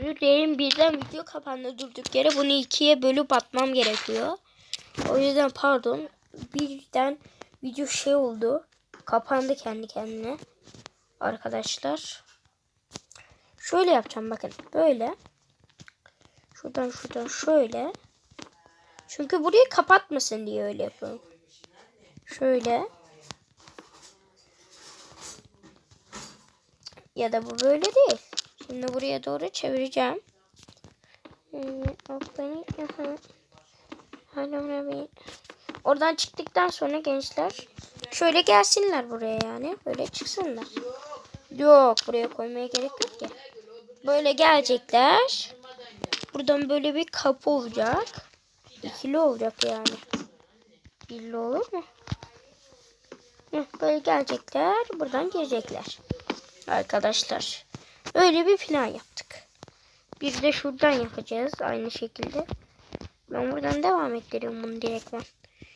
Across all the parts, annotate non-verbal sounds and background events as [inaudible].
dilerim birden video kapandı durduk yere. Bunu ikiye bölüp atmam gerekiyor. O yüzden pardon. Birden video şey oldu. Kapandı kendi kendine. Arkadaşlar. Şöyle yapacağım bakın. Böyle. Şuradan şuradan şöyle. Çünkü burayı kapatmasın diye öyle yapıyorum. Şöyle. Ya da bu böyle değil. Şimdi buraya doğru çevireceğim. Oradan çıktıktan sonra gençler şöyle gelsinler buraya yani. Böyle çıksınlar. Yok buraya koymaya gerek yok ki. Böyle gelecekler. Buradan böyle bir kapı olacak. İkili olacak yani. Birli olur mu? Böyle gelecekler. Buradan girecekler. Arkadaşlar. Öyle bir plan yaptık. Bir de şuradan yapacağız. Aynı şekilde. Ben buradan devam ettiriyorum bunu direktman.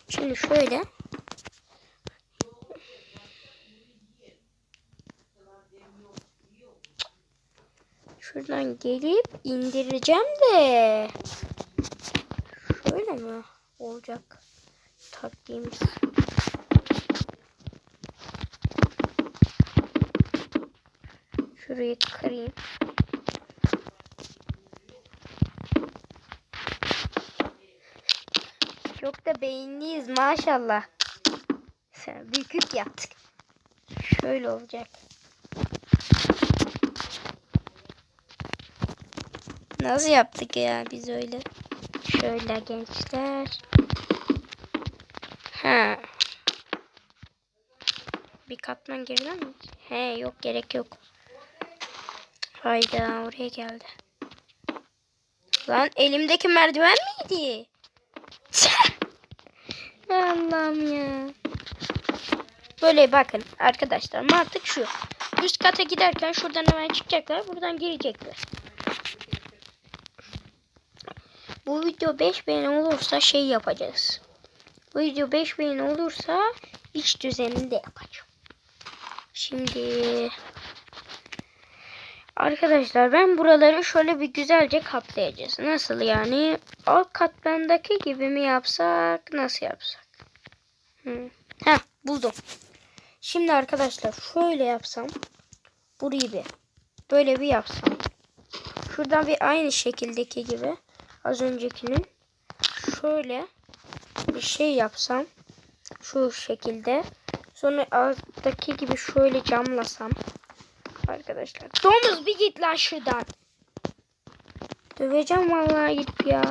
Şimdi şöyle. Şuradan gelip indireceğim de. Şöyle mi olacak taktiğimiz? Şurayı kırayım. Çok da beyinliyiz maşallah. Sen büyüklük yaptık. Şöyle olacak. Nasıl yaptık ya biz öyle? Şöyle gençler. Ha. Bir katman girdi mi? He yok gerek yok. Hayda oraya geldi. Lan elimdeki merdiven miydi? [laughs] Allah'ım ya. Böyle bakın arkadaşlar mantık şu. Üst kata giderken şuradan hemen çıkacaklar. Buradan girecekler. Bu video 5 beğeni olursa şey yapacağız. Bu video 5 beğeni olursa iç düzeninde yapacağım. Şimdi arkadaşlar ben buraları şöyle bir güzelce kaplayacağız. Nasıl yani? Alt katmandaki gibi mi yapsak? Nasıl yapsak? Hmm. Heh buldum. Şimdi arkadaşlar şöyle yapsam. Burayı bir böyle bir yapsam. Şuradan bir aynı şekildeki gibi az öncekinin şöyle bir şey yapsam şu şekilde sonra alttaki gibi şöyle camlasam arkadaşlar domuz bir git lan şuradan döveceğim vallahi gidip ya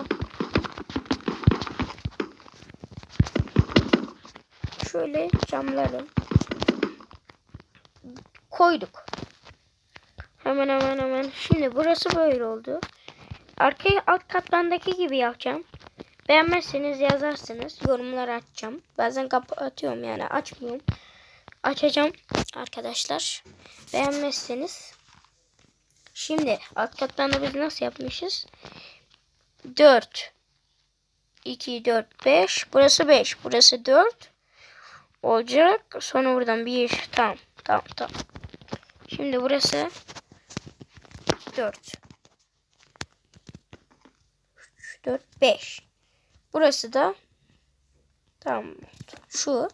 şöyle camları koyduk hemen hemen hemen şimdi burası böyle oldu Arkaya alt katmandaki gibi yapacağım. Beğenmezseniz yazarsınız. Yorumlara açacağım. Bazen kapatıyorum yani açmıyorum. Açacağım arkadaşlar. Beğenmezseniz. Şimdi alt katmanda biz nasıl yapmışız? 4 2 4 5 burası 5 burası 4 olacak. Sonra buradan 1 tamam tamam tamam. Şimdi burası 4 4, 5. Burası da tamam. Şu,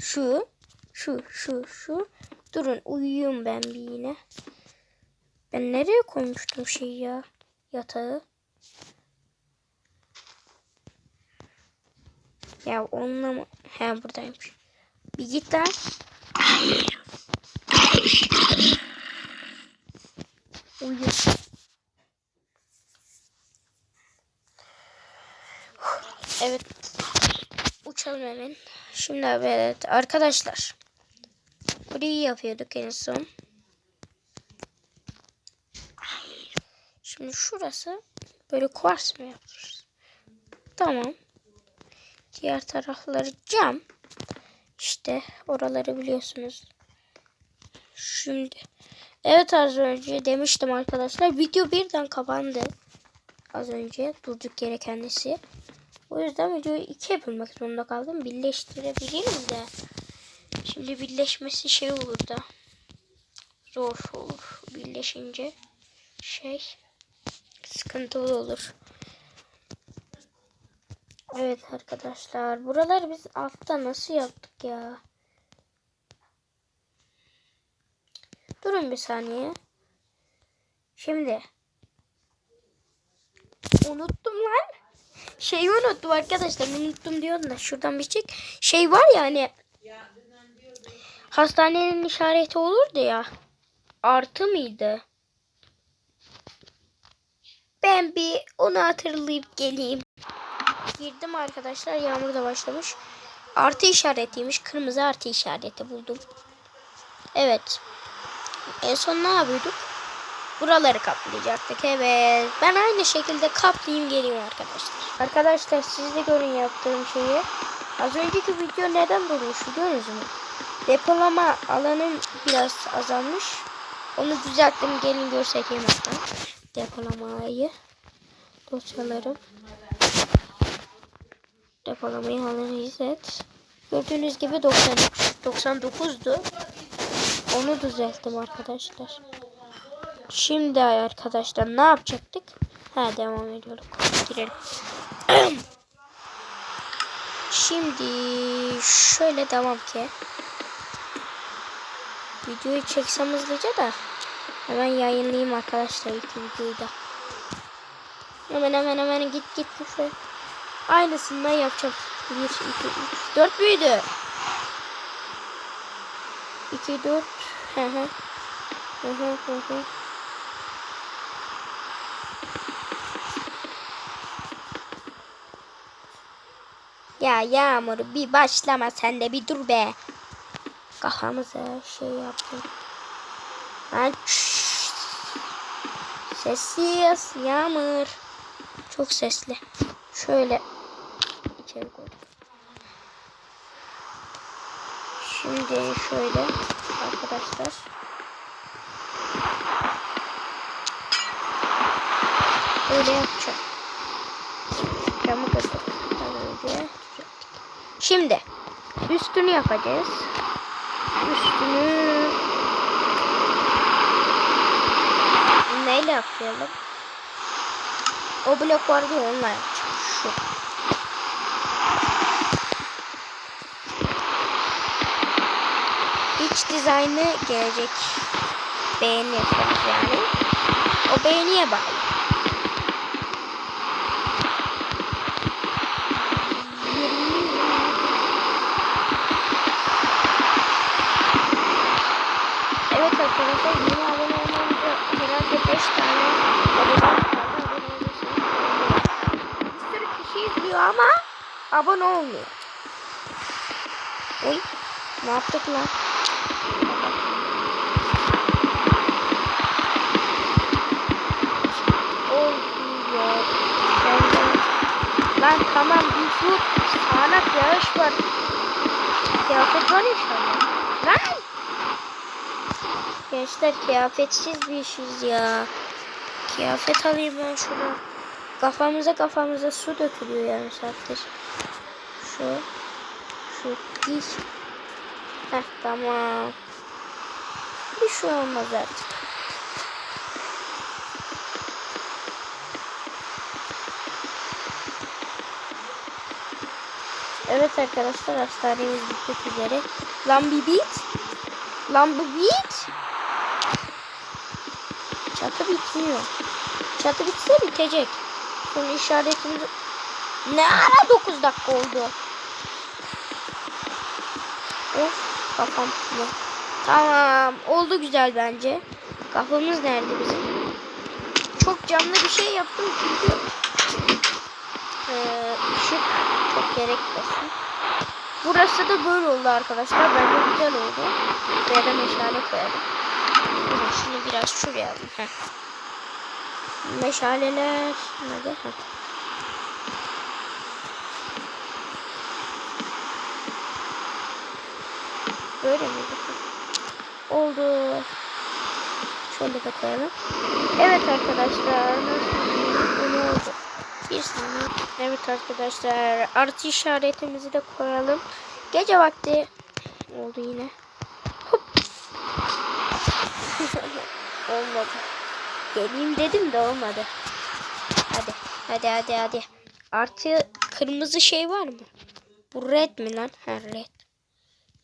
şu, şu, şu, şu. Durun uyuyayım ben bir yine. Ben nereye koymuştum şey ya? Yatağı. Ya onunla mı? He buradaymış. Bir git lan. Uyu. Evet. Uçalım hemen. Şimdi evet arkadaşlar. Burayı yapıyorduk en son. Şimdi şurası böyle kuvars mı yapıyoruz? Tamam. Diğer tarafları cam. İşte oraları biliyorsunuz. Şimdi evet az önce demiştim arkadaşlar. Video birden kapandı. Az önce durduk yere kendisi. O yüzden videoyu ikiye bölmek zorunda kaldım. Birleştirebiliriz de. Şimdi birleşmesi şey olur da. Zor olur. Birleşince şey. sıkıntılı olur. Evet arkadaşlar. Buraları biz altta nasıl yaptık ya? Durun bir saniye. Şimdi. Unuttum lan. Şeyi unuttum arkadaşlar. Unuttum diyordum da şuradan bir çek. Şey var ya hani. Hastanenin işareti olurdu ya. Artı mıydı? Ben bir onu hatırlayıp geleyim. Girdim arkadaşlar. Yağmur da başlamış. Artı işaretiymiş. Kırmızı artı işareti buldum. Evet. En son ne yapıyorduk? Buraları kaplayacaktık. Evet. Ben aynı şekilde kaplayayım geleyim arkadaşlar. Arkadaşlar siz de görün yaptığım şeyi. Az önceki video neden durmuş biliyorsunuz mu? Depolama alanım biraz azalmış. Onu düzelttim. Gelin göstereyim hatta. Depolamayı. Dosyalarım. Depolamayı alanı izlet. Gördüğünüz gibi 93, 99'du. Onu düzelttim arkadaşlar. Şimdi arkadaşlar ne yapacaktık? Ha devam ediyoruz. Girelim. [clears throat] Şimdi şöyle devam ki. Videoyu çeksem hızlıca da hemen yayınlayayım arkadaşlar iki videoyu da. Hemen hemen hemen git git git. Aynısından yapacağım. 1, 2, 3, 4 büyüdü. 2, 4. Hı hı. Hı hı hı hı. Ya Yağmur bir başlama sen de bir dur be. Kafamıza şey yaptım. Şşş. Sessiz Yağmur. Çok sesli. Şöyle içeri koydum. Şimdi şöyle arkadaşlar. Böyle yapacağım. Camı düzelttik. Şimdi üstünü yapacağız. Üstünü neyle yapalım? O blok vardı yapacağım. Şu. İç dizaynı gelecek. Beğeni yaparız yani. O beğeniye bağlı. Abone olmuyor. Oy ne yaptık lan? Benden. Lan tamam bir dur. Sağanak yağış var. Kıyafet var inşallah. Lan! Gençler kıyafetsiz bir işiz ya. Kıyafet alayım ben şunu. Kafamıza kafamıza su dökülüyor yarım saattir. Şu. Şu. Giy. Heh tamam. Bir şey olmaz artık. Evet arkadaşlar hastanemiz bitmek üzere. Lan bir bit. Lan bir bit. Çatı bitmiyor. Çatı bitse bitecek. Sonra işaretimiz... Ne ara 9 dakika oldu. Of kafam? Tamam oldu güzel bence. Kafamız nerede bizim? Çok canlı bir şey yaptım çünkü ee, çok gerekmesin. Burası da böyle oldu arkadaşlar. Bence güzel oldu. Buraya da meşale koyalım. Şunu biraz şuraya alayım. Heh. Meşaleler nerede? Heh. Böyle miydi? Oldu. Şöyle de koyalım. Evet arkadaşlar. Nasıl oldu? Bir saniye. Evet arkadaşlar. Artı işaretimizi de koyalım. Gece vakti oldu yine. Hop. [laughs] olmadı. Geleyim dedim de olmadı. Hadi. Hadi hadi hadi. Artı kırmızı şey var mı? Bu red mi lan? Ha red.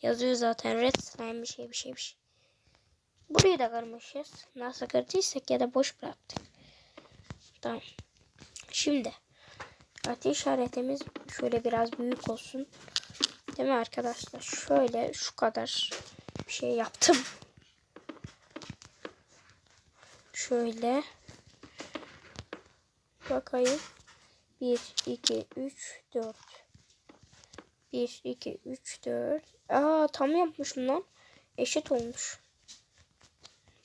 Yazıyor zaten red slime bir şey bir şey bir şey. Burayı da kırmışız. Nasıl kırdıysak ya da boş bıraktık. Tamam. Şimdi ateş işaretimiz şöyle biraz büyük olsun. Değil mi arkadaşlar? Şöyle şu kadar bir şey yaptım. Şöyle. Bakayım. 1, 2, 3, 4. 1, 2, 3, 4. Aa tam yapmışım lan. Eşit olmuş.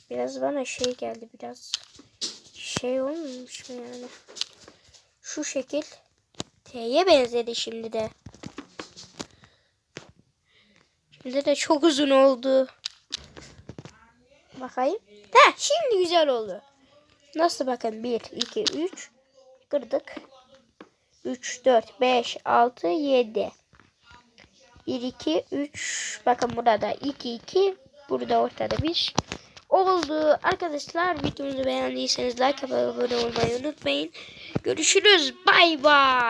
Biraz bana şey geldi biraz. Şey olmamış mı yani? Şu şekil. T'ye benzedi şimdi de. Şimdi de çok uzun oldu. Bakayım. Ha şimdi güzel oldu. Nasıl bakın 1, 2, 3. Kırdık. 3, 4, 5, 6, 7. 1, 2, 3. Bakın burada 2, 2. Burada ortada 1. Oldu. Arkadaşlar videomuzu beğendiyseniz like abone olmayı unutmayın. Görüşürüz. Bay bay.